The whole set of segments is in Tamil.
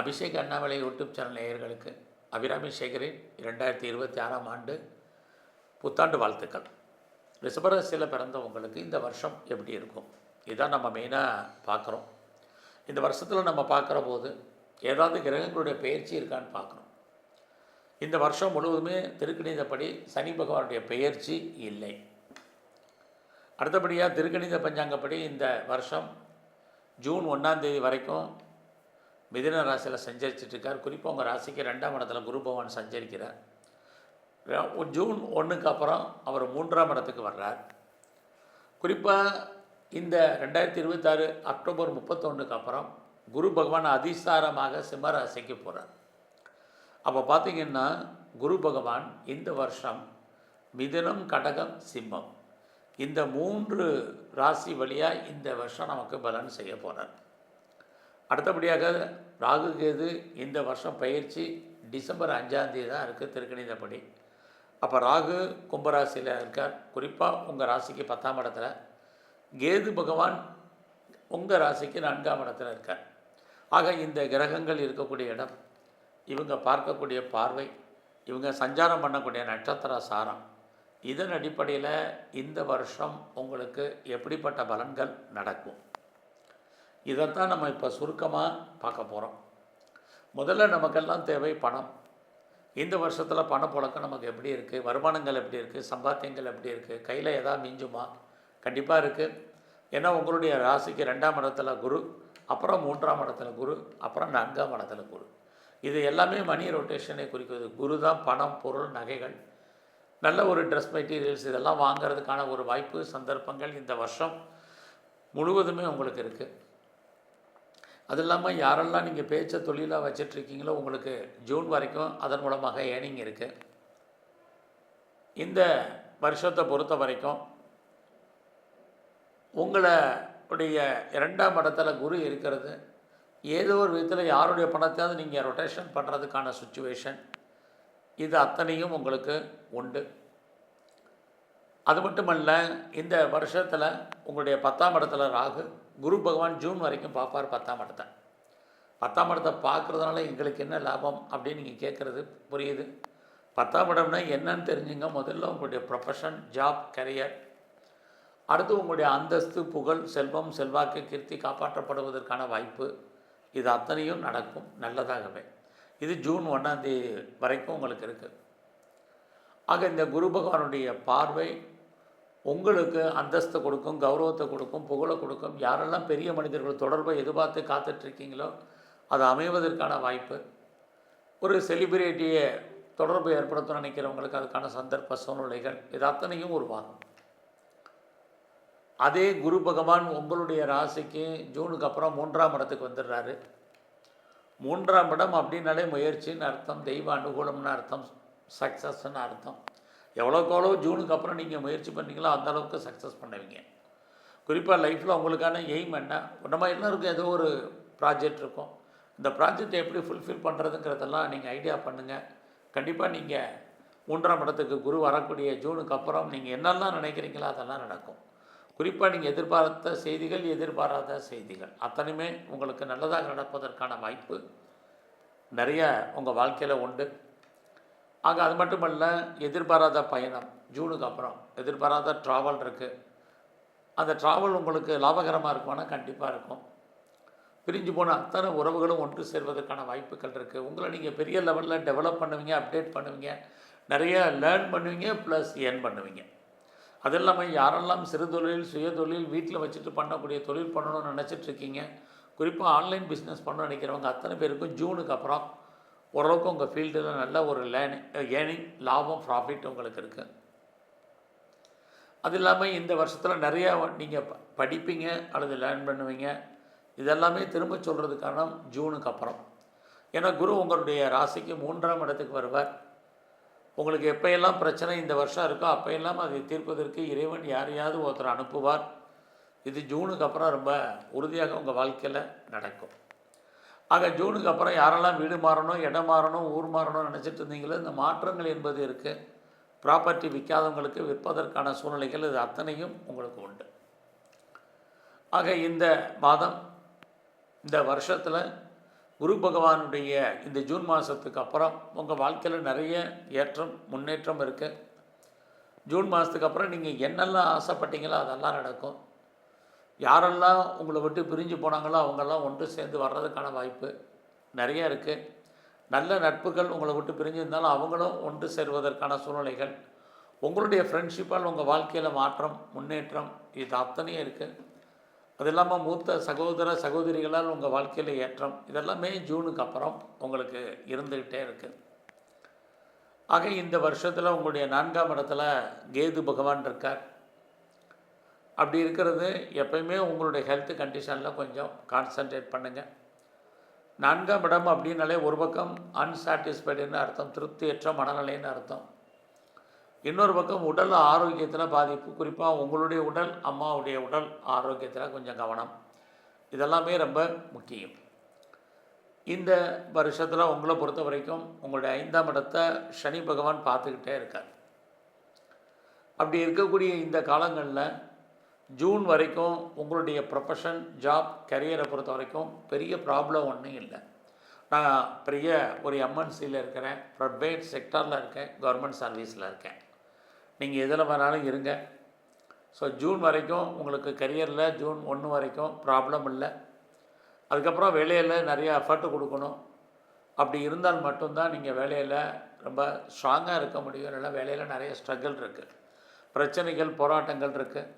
அபிஷேக் அண்ணாமலை யூடியூப் சேனல் நேயர்களுக்கு அபிராமி சேகரின் இரண்டாயிரத்தி இருபத்தி ஆறாம் ஆண்டு புத்தாண்டு வாழ்த்துக்கள். ரிஷபராசியில் பிறந்தவங்களுக்கு இந்த வருஷம் எப்படி இருக்கும்? இதான் நம்ம மெயினாக பார்க்குறோம். இந்த வருஷத்தில் நம்ம பார்க்குற போது ஏதாவது கிரகங்களுடைய பெயர்ச்சி இருக்கான்னு பார்க்குறோம். இந்த வருஷம் முழுவதுமே திருக்கணிதப்படி சனி பகவானுடைய பெயர்ச்சி இல்லை. அடுத்தபடியாக திருக்கணித பஞ்சாங்கப்படி இந்த வருஷம் ஜூன் ஒன்றாம் தேதி வரைக்கும் மிதின ராசியில் சஞ்சரிச்சிட்டு இருக்கார் குறிப்பாக உங்கள் ராசிக்கு ரெண்டாம் இடத்துல குரு பகவான் சஞ்சரிக்கிறார். ஜூன் ஒன்றுக்கு அப்புறம் அவர் மூன்றாம் இடத்துக்கு வர்றார். குறிப்பாக இந்த ரெண்டாயிரத்தி இருபத்தாறு அக்டோபர் முப்பத்தொன்றுக்கு அப்புறம் குரு பகவான் அதிசாரமாக சிம்மராசிக்கு போகிறார் அப்போ பார்த்தீங்கன்னா குரு பகவான் இந்த வருஷம் மிதுனம் கடகம் சிம்மம் இந்த மூன்று ராசி வழியாக இந்த வருஷம் நமக்கு பலன் செய்ய போகிறார் அடுத்தபடியாக ராகு கேது இந்த வருஷம் பயிற்சி டிசம்பர் அஞ்சாந்தேதி தான் இருக்குது திருக்கணிதப்படி. அப்போ ராகு கும்பராசியில் இருக்கார். குறிப்பாக உங்கள் ராசிக்கு பத்தாம் இடத்துல. கேது பகவான் உங்கள் ராசிக்கு நான்காம் இடத்துல இருக்கார். ஆக இந்த கிரகங்கள் இருக்கக்கூடிய இடம் இவங்க பார்க்கக்கூடிய பார்வை இவங்க சஞ்சாரம் பண்ணக்கூடிய நட்சத்திர சாரம் இதன் அடிப்படையில் இந்த வருஷம் உங்களுக்கு எப்படிப்பட்ட பலன்கள் நடக்கும்? இதைத்தான் நம்ம இப்போ சுருக்கமாக பார்க்க போகிறோம் முதல்ல நமக்கெல்லாம் தேவை பணம். இந்த வருஷத்தில் பணப்புழக்கம் நமக்கு எப்படி இருக்குது வருமானங்கள் எப்படி இருக்குது சம்பாத்தியங்கள் எப்படி இருக்குது கையில் எதாவது மிஞ்சுமா? கண்டிப்பாக இருக்குது ஏன்னா உங்களுடைய ராசிக்கு ரெண்டாம் இடத்துல குரு அப்புறம் மூன்றாம் இடத்துல குரு அப்புறம் நான்காம் இடத்துல குரு. இது எல்லாமே மணி ரொட்டேஷனை குறிக்கிறது குரு தான் பணம் பொருள் நகைகள். நல்ல ஒரு ட்ரெஸ் மெட்டீரியல்ஸ் இதெல்லாம் வாங்குறதுக்கான ஒரு வாய்ப்பு சந்தர்ப்பங்கள் இந்த வருஷம் முழுவதுமே உங்களுக்கு இருக்குது அது இல்லாமல் யாரெல்லாம் நீங்கள் பேச்சை தொழிலாக வச்சிட்ருக்கீங்களோ உங்களுக்கு ஜூன் வரைக்கும் அதன் மூலமாக ஏர்னிங் இருக்குது இந்த வருஷத்தை பொறுத்த வரைக்கும் உங்களுடைய இரண்டாம் இடத்துல குரு இருக்கிறது. ஏதோ ஒரு விதத்தில் யாருடைய பணத்தையாவது நீங்கள் ரொட்டேஷன் பண்ணுறதுக்கான சுச்சுவேஷன் இது அத்தனையும் உங்களுக்கு உண்டு. அது மட்டுமல்ல இந்த வருஷத்தில் உங்களுடைய பத்தாம் இடத்துல ராகு குரு பகவான் ஜூன் வரைக்கும் பார்ப்பார் பத்தாம் இடத்தை. பத்தாம் இடத்தை பார்க்குறதுனால எங்களுக்கு என்ன லாபம் அப்படின்னு நீங்கள் கேட்குறது புரியுது. பத்தாம் இடம்னா என்னன்னு தெரிஞ்சுங்க. முதல்ல உங்களுடைய ப்ரொஃபஷன் ஜாப் கரியர் அடுத்து உங்களுடைய அந்தஸ்து புகழ் செல்வம் செல்வாக்கு கீர்த்தி காப்பாற்றப்படுவதற்கான வாய்ப்பு. இது அத்தனையும் நடக்கும். நல்லதாகவே. இது ஜூன் ஒன்றாந்தேதி வரைக்கும் உங்களுக்கு இருக்குது ஆக இந்த குரு பகவானுடைய பார்வை உங்களுக்கு அந்தஸ்தை கொடுக்கும் கௌரவத்தை கொடுக்கும் புகழை கொடுக்கும். யாரெல்லாம் பெரிய மனிதர்கள் தொடர்பை எதிர்பார்த்து காத்துட்ருக்கீங்களோ அது அமைவதற்கான வாய்ப்பு. ஒரு செலிபிரிட்டியை தொடர்பு ஏற்படுத்த நினைக்கிறவங்களுக்கு அதுக்கான சந்தர்ப்ப சூழ்நிலைகள் இது அத்தனையும் உருவாகும். அதே குரு பகவான் உங்களுடைய ராசிக்கு ஜூனுக்கு அப்புறம் மூன்றாம் இடத்துக்கு வந்துடுறாரு. மூன்றாம் இடம் அப்படின்னாலே முயற்சின்னு அர்த்தம் தெய்வ அனுகூலம்னு அர்த்தம். சக்ஸஸ்ன்னு அர்த்தம். எவ்வளோக்கு எவ்வளோ ஜூனுக்கு அப்புறம் நீங்கள் முயற்சி பண்ணீங்களோ அந்த அளவுக்கு சக்ஸஸ் பண்ணுவீங்க. குறிப்பாக லைஃப்பில் உங்களுக்கான எய்ம் என்ன? நம்ம எல்லாருக்கும் ஏதோ ஒரு ப்ராஜெக்ட் இருக்கும். இந்த ப்ராஜெக்ட் எப்படி ஃபுல்ஃபில் பண்ணுறதுங்கிறதெல்லாம் நீங்கள் ஐடியா பண்ணுங்கள் கண்டிப்பாக நீங்கள் மூன்றாம் இடத்துக்கு குரு வரக்கூடிய ஜூனுக்கு அப்புறம் நீங்கள் என்னெல்லாம் நினைக்கிறீங்களோ அதெல்லாம் நடக்கும். குறிப்பாக நீங்கள் எதிர்பார்த்த செய்திகள் எதிர்பாராத செய்திகள். அத்தனையுமே உங்களுக்கு நல்லதாக நடப்பதற்கான வாய்ப்பு நிறைய உங்கள் வாழ்க்கையில் உண்டு. ஆக அது மட்டுமல்ல எதிர்பாராத பயணம் ஜூனுக்கு அப்புறம். எதிர்பாராத ட்ராவல் இருக்குது அந்த ட்ராவல் உங்களுக்கு லாபகரமாக இருக்குமானா கண்டிப்பாக இருக்கும். பிரிஞ்சு போன அத்தனை உறவுகளும் ஒன்று சேர்வதற்கான வாய்ப்புகள் இருக்குது உங்களை நீங்கள் பெரிய லெவலில் டெவலப் பண்ணுவீங்க அப்டேட் பண்ணுவீங்க நிறைய லேர்ன் பண்ணுவீங்க ப்ளஸ் ஏர்ன் பண்ணுவீங்க. அது இல்லாமல் யாரெல்லாம் சிறு தொழில் சுய தொழில் வீட்டில் வச்சுட்டு பண்ணக்கூடிய தொழில் பண்ணணும்னு நினச்சிட்ருக்கீங்க குறிப்பாக ஆன்லைன் பிஸ்னஸ் பண்ண நினைக்கிறவங்க அத்தனை பேருக்கும் ஜூனுக்கு அப்புறம் ஓரளவுக்கு உங்கள் ஃபீல்டில் நல்ல ஒரு லேர்னிங் ஏர்னிங் லாபம் ப்ராஃபிட் உங்களுக்கு இருக்குது அது இல்லாமல் இந்த வருஷத்தில் நிறையா நீங்கள் படிப்பீங்க அல்லது லேர்ன் பண்ணுவீங்க. இதெல்லாமே திரும்ப சொல்கிறது காரணம் ஜூனுக்கு அப்புறம். ஏன்னா குரு உங்களுடைய ராசிக்கு மூன்றாம் இடத்துக்கு வருவார். உங்களுக்கு எப்போயெல்லாம் பிரச்சனை இந்த வருஷம் இருக்கோ அப்போயெல்லாம் அதை தீர்ப்பதற்கு இறைவன் யாரையாவது ஒருத்தர் அனுப்புவார். இது ஜூனுக்கு அப்புறம் ரொம்ப உறுதியாக உங்கள் வாழ்க்கையில் நடக்கும். ஆக ஜூனுக்கு அப்புறம் யாரெல்லாம் வீடு மாறணும் இடம் மாறணும் ஊர் மாறணும்னு நினச்சிட்டு இருந்தீங்களோ இந்த மாற்றங்கள் என்பது இருக்குது ப்ராப்பர்ட்டி விற்காதவங்களுக்கு விற்பதற்கான சூழ்நிலைகள் இது அத்தனையும் உங்களுக்கு உண்டு. ஆக இந்த மாதம் இந்த வருஷத்தில் குரு பகவானுடைய இந்த ஜூன் மாதத்துக்கு அப்புறம் உங்கள் வாழ்க்கையில் நிறைய ஏற்றம் முன்னேற்றம் இருக்குது ஜூன் மாதத்துக்கு அப்புறம் நீங்கள் என்னெல்லாம் ஆசைப்பட்டீங்களோ அதெல்லாம் நடக்கும். யாரெல்லாம் உங்களை விட்டு பிரிஞ்சு போனாங்களோ அவங்கெல்லாம் ஒன்று சேர்ந்து வர்றதுக்கான வாய்ப்பு நிறைய இருக்குது நல்ல நட்புகள் உங்களை விட்டு பிரிஞ்சிருந்தாலும் அவங்களும் ஒன்று சேர்வதற்கான சூழ்நிலைகள். உங்களுடைய ஃப்ரெண்ட்ஷிப்பால் உங்கள் வாழ்க்கையில் மாற்றம் முன்னேற்றம் இது அத்தனையும் இருக்குது அது இல்லாமல் மூத்த சகோதர சகோதரிகளால் உங்கள் வாழ்க்கையில் ஏற்றம் இதெல்லாமே ஜூனுக்கு அப்புறம் உங்களுக்கு இருந்துக்கிட்டே இருக்குது ஆக இந்த வருஷத்தில் உங்களுடைய நான்காம் இடத்துல கேது பகவான் இருக்கார். அப்படி இருக்கிறது எப்பயுமே உங்களுடைய ஹெல்த் கண்டிஷனில் கொஞ்சம் கான்சன்ட்ரேட் பண்ணுங்கள் நான்காம் இடம் அப்படின்னாலே ஒரு பக்கம் அன்சாட்டிஸ்ஃபைடுன்னு அர்த்தம் திருப்தியற்ற மனநிலைன்னு அர்த்தம். இன்னொரு பக்கம் உடல் ஆரோக்கியத்தில் பாதிப்பு குறிப்பாக உங்களுடைய உடல் அம்மாவுடைய உடல் ஆரோக்கியத்தில் கொஞ்சம் கவனம். இதெல்லாமே ரொம்ப முக்கியம். இந்த வருஷத்தில் உங்களை பொறுத்த வரைக்கும் உங்களுடைய ஐந்தாம் இடத்தை சனி பகவான் பார்த்துக்கிட்டே இருக்கார். அப்படி இருக்கக்கூடிய இந்த காலங்களில் ஜூன் வரைக்கும் உங்களுடைய ப்ரொஃபஷன் ஜாப் கரியரை பொறுத்த வரைக்கும் பெரிய ப்ராப்ளம் ஒன்றும் இல்லை. நான் பெரிய ஒரு எம்என்சியில் இருக்கிறேன். ப்ரைவேட் செக்டாரில் இருக்கேன். கவர்மெண்ட் சர்வீஸில் இருக்கேன். நீங்கள் எதில் வேணாலும் இருங்க. ஸோ ஜூன் வரைக்கும் உங்களுக்கு கரியரில் ஜூன் ஒன்று வரைக்கும் ப்ராப்ளம் இல்லை. அதுக்கப்புறம் வேலையில் நிறைய எஃபர்ட் கொடுக்கணும். அப்படி இருந்தால் மட்டும்தான் நீங்கள் வேலையில் ரொம்ப ஸ்ட்ராங்காக இருக்க முடியும். இல்லைன்னா வேலையில் நிறைய ஸ்ட்ரகிள் இருக்குது பிரச்சனைகள் போராட்டங்கள் இருக்குது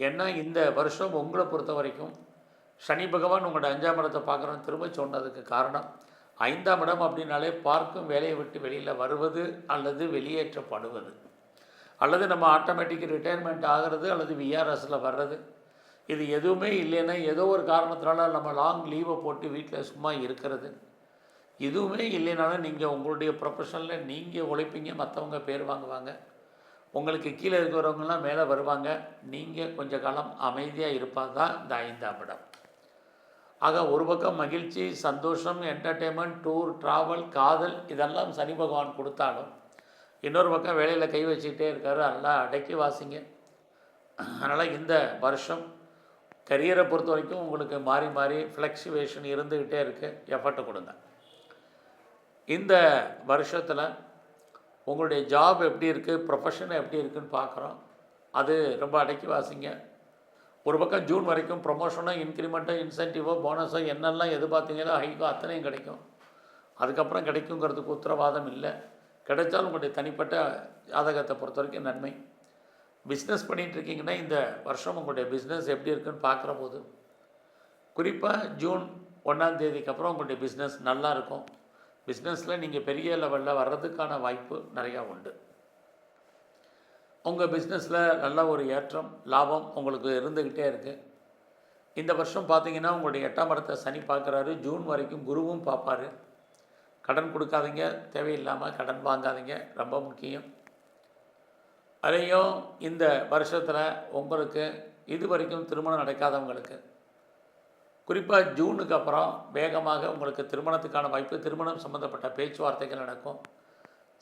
ஏன்னா இந்த வருஷம் உங்களை பொறுத்த வரைக்கும் சனி பகவான் உங்களோட அஞ்சாம் இடத்தை பார்க்குறோன்னு திரும்ப சொன்னதுக்கு காரணம் ஐந்தாம் இடம் அப்படின்னாலே பார்க்கும் வேலையை விட்டு வெளியில் வருவது அல்லது வெளியேற்றப்படுவது. அல்லது நம்ம ஆட்டோமேட்டிக் ரிட்டையர்மெண்ட் ஆகிறது அல்லது விஆர்எஸில் வர்றது. இது எதுவுமே இல்லைன்னா ஏதோ ஒரு காரணத்தினால நம்ம லாங் லீவை போட்டு வீட்டில் சும்மா இருக்கிறது. எதுவுமே இல்லைனாலும் நீங்கள் உங்களுடைய ப்ரொஃபஷனில் நீங்கள் உழைப்பீங்க மற்றவங்க பேர் வாங்குவாங்க. உங்களுக்கு கீழே இருக்கிறவங்கலாம் மேலே வருவாங்க. நீங்கள் கொஞ்ச காலம் அமைதியாக இருப்பாங்க தான் இந்த ஐந்தாம் இடம். ஆக ஒரு பக்கம் மகிழ்ச்சி சந்தோஷம் என்டர்டெயின்மெண்ட் டூர் ட்ராவல் காதல் இதெல்லாம் சனி பகவான் கொடுத்தாலும் இன்னொரு பக்கம் வேலையில் கை வச்சுக்கிட்டே இருக்காரு. அதெல்லாம் அடக்கி வாசிங்க. அதனால் இந்த வருஷம் கரியரை பொறுத்த வரைக்கும் உங்களுக்கு மாறி மாறி ஃப்ளக்சுவேஷன் இருந்துக்கிட்டே இருக்குது எஃபர்ட்டு கொடுங்க. இந்த வருஷத்தில் உங்களுடைய ஜாப் எப்படி இருக்குது ப்ரொஃபஷன் எப்படி இருக்குன்னு பார்க்குறோம். அது ரொம்ப அடக்கி வாசிங்க. ஒரு பக்கம் ஜூன் வரைக்கும் ப்ரொமோஷனோ இன்க்ரிமெண்ட்டோ இன்சென்டிவோ போனஸோ என்னெல்லாம் எதிர்பார்த்தீங்களோ ஹைக்கோ அத்தனையும் கிடைக்கும். அதுக்கப்புறம் கிடைக்குங்கிறதுக்கு உத்தரவாதம் இல்லை. கிடைச்சாலும் உங்களுடைய தனிப்பட்ட ஜாதகத்தை பொறுத்த வரைக்கும் நன்மை. பிஸ்னஸ் பண்ணிகிட்டு இருக்கீங்கன்னா இந்த வருஷம் உங்களுடைய பிஸ்னஸ் எப்படி இருக்குன்னு பார்க்குற போது குறிப்பாக ஜூன் ஒன்றாம் தேதிக்கு அப்புறம் உங்களுடைய பிஸ்னஸ் நல்லாயிருக்கும் பிஸ்னஸில் நீங்கள் பெரிய லெவலில் வர்றதுக்கான வாய்ப்பு நிறையா உண்டு. உங்கள் பிஸ்னஸில் நல்ல ஒரு ஏற்றம் லாபம் உங்களுக்கு இருந்துக்கிட்டே இருக்குது இந்த வருஷம் பார்த்தீங்கன்னா உங்களுடைய எட்டாம் இடத்தை சனி பார்க்குறாரு. ஜூன் வரைக்கும் குருவும் பார்ப்பாரு. கடன் கொடுக்காதீங்க தேவையில்லாமல் கடன் வாங்காதீங்க ரொம்ப முக்கியம். அதையும் இந்த வருஷத்தில் உங்களுக்கு இது வரைக்கும் திருமணம் நடக்காதவங்களுக்கு குறிப்பாக ஜூனுக்கு அப்புறம் வேகமாக உங்களுக்கு திருமணத்துக்கான வாய்ப்பு திருமணம் சம்மந்தப்பட்ட பேச்சுவார்த்தைகள் நடக்கும்.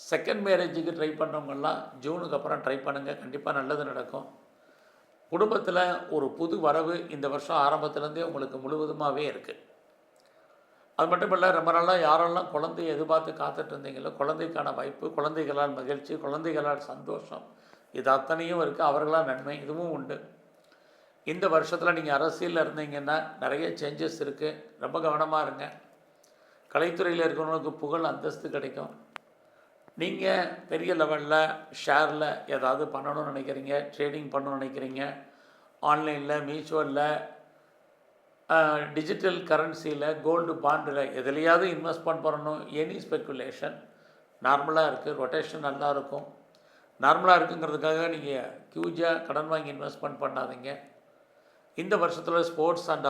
செகண்ட் மேரேஜுக்கு ட்ரை பண்ணுறவங்கெல்லாம் ஜூனுக்கு அப்புறம் ட்ரை பண்ணுங்கள் கண்டிப்பாக நல்லது நடக்கும். குடும்பத்தில் ஒரு புது வரவு இந்த வருஷம் ஆரம்பத்துலேருந்தே உங்களுக்கு முழுவதுமாகவே இருக்குது அது மட்டும் இல்லை ரொம்ப நாளாக யாரெல்லாம் குழந்தைய எதிர்பார்த்து காத்துட்டு இருந்தீங்களோ குழந்தைக்கான வாய்ப்பு குழந்தைகளால் மகிழ்ச்சி குழந்தைகளால் சந்தோஷம் இது அத்தனையும் இருக்குது அவர்களால் நன்மை இதுவும் உண்டு. இந்த வருஷத்தில் நீங்கள் அரசியலில் இருந்தீங்கன்னா நிறைய சேஞ்சஸ் இருக்குது ரொம்ப கவனமாக இருங்க. கலைத்துறையில் இருக்கிறவங்களுக்கு புகழ் அந்தஸ்து கிடைக்கும். நீங்கள் பெரிய லெவலில் ஷேரில் ஏதாவது பண்ணணும்னு நினைக்கிறீங்க ட்ரேடிங் பண்ணணும்னு நினைக்கிறீங்க ஆன்லைனில் மியூச்சுவலில் டிஜிட்டல் கரன்சியில் கோல்டு பாண்டில் எதுலையாவது இன்வெஸ்ட்மெண்ட் பண்ணணும் எனி ஸ்பெக்குலேஷன் நார்மலாக இருக்குது ரொட்டேஷன் நல்லா இருக்கும். நார்மலாக இருக்குங்கிறதுக்காக நீங்கள் க்யூஜாக கடன் வாங்கி இன்வெஸ்ட்மெண்ட் பண்ணாதீங்க. இந்த வருஷத்தில் ஸ்போர்ட்ஸ் அண்ட்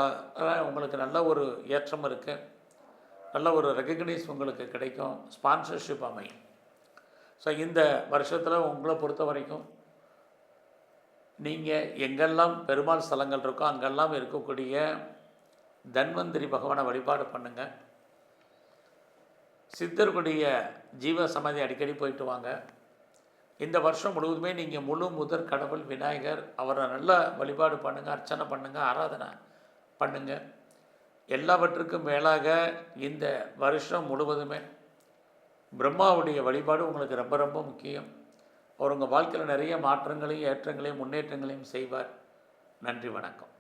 உங்களுக்கு நல்ல ஒரு ஏற்றம் இருக்குது நல்ல ஒரு ரெக்கக்னைஸ் உங்களுக்கு கிடைக்கும். ஸ்பான்சர்ஷிப் அமையும். ஸோ இந்த வருஷத்தில் உங்களை பொறுத்த வரைக்கும் நீங்கள் எங்கெல்லாம் பெருமாள் ஸ்தலங்கள் இருக்கோ அங்கெல்லாம் இருக்கக்கூடிய தன்வந்திரி பகவானை வழிபாடு பண்ணுங்கள் சித்தர்களுடைய ஜீவ சமாதி அடிக்கடி போயிட்டு வாங்க. இந்த வருஷம் முழுவதுமே நீங்கள் முழு முதற் கடவுள் விநாயகர் அவரை நல்லா வழிபாடு பண்ணுங்கள் அர்ச்சனை பண்ணுங்கள் ஆராதனை பண்ணுங்கள் எல்லாவற்றுக்கும் மேலாக இந்த வருஷம் முழுவதுமே பிரம்மாவுடைய வழிபாடு உங்களுக்கு ரொம்ப ரொம்ப முக்கியம். அவர் உங்கள் வாழ்க்கையில் நிறைய மாற்றங்களையும் ஏற்றங்களையும் முன்னேற்றங்களையும் செய்வார். நன்றி வணக்கம்.